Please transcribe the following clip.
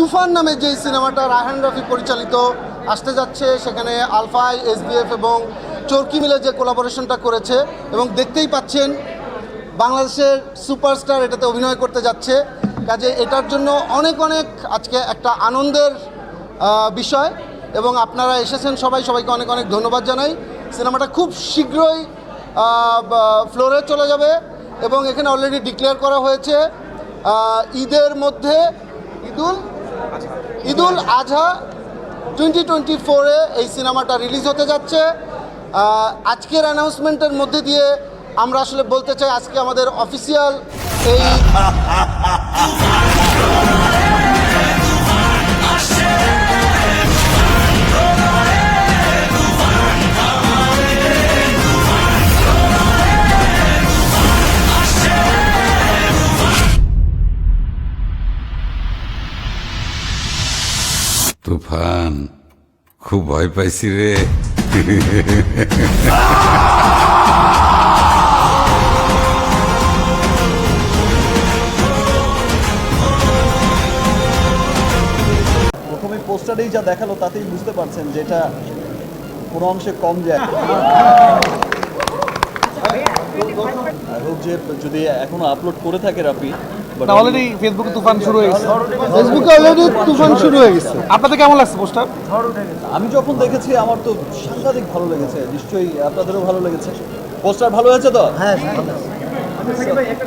তুফান নামে যে সিনেমাটা রায়হান রফি পরিচালিত আসতে যাচ্ছে, সেখানে আলফাই এসবিএফ এবং চরকি মিলে যে কোলাবোরেশনটা করেছে এবং দেখতেই পাচ্ছেন বাংলাদেশের সুপারস্টার এটাতে অভিনয় করতে যাচ্ছে। কাজে এটার জন্য অনেক অনেক আজকে একটা আনন্দের বিষয় এবং আপনারা এসেছেন সবাই, সবাইকে অনেক অনেক ধন্যবাদ জানাই। সিনেমাটা খুব শীঘ্রই ফ্লোরে চলে যাবে এবং এখানে অলরেডি ডিক্লেয়ার করা হয়েছে ঈদের মধ্যে ঈদুল ঈদুল আজহা টোয়েন্টি টোয়েন্টি ফোরে এই সিনেমাটা রিলিজ হতে যাচ্ছে। আজকের অ্যানাউন্সমেন্টের মধ্যে দিয়ে আমরা আসলে বলতে চাই, আজকে আমাদের অফিসিয়াল এই তুফান খুব ভয় পাইছি রে। প্রথমে পোস্টারেই যা দেখাল তাতেই বুঝতে পারছেন যে এটা কোনো অংশে কম যায় আই হোপ যে যদি এখনও আপলোড করে থাকে রাপি অলরেডি ফেসবুকে তুফান শুরু হয়ে গেছে। ফেসবুকে অলরেডি তুফান শুরু হয়ে গেছে। আপনাদের কেমন লাগছে পোস্টার আমি যখন দেখেছি আমার তো সাংঘাতিক ভালো লেগেছে। নিশ্চয়ই আপনাদেরও ভালো লেগেছে। পোস্টার ভালো হয়েছে তো? হ্যাঁ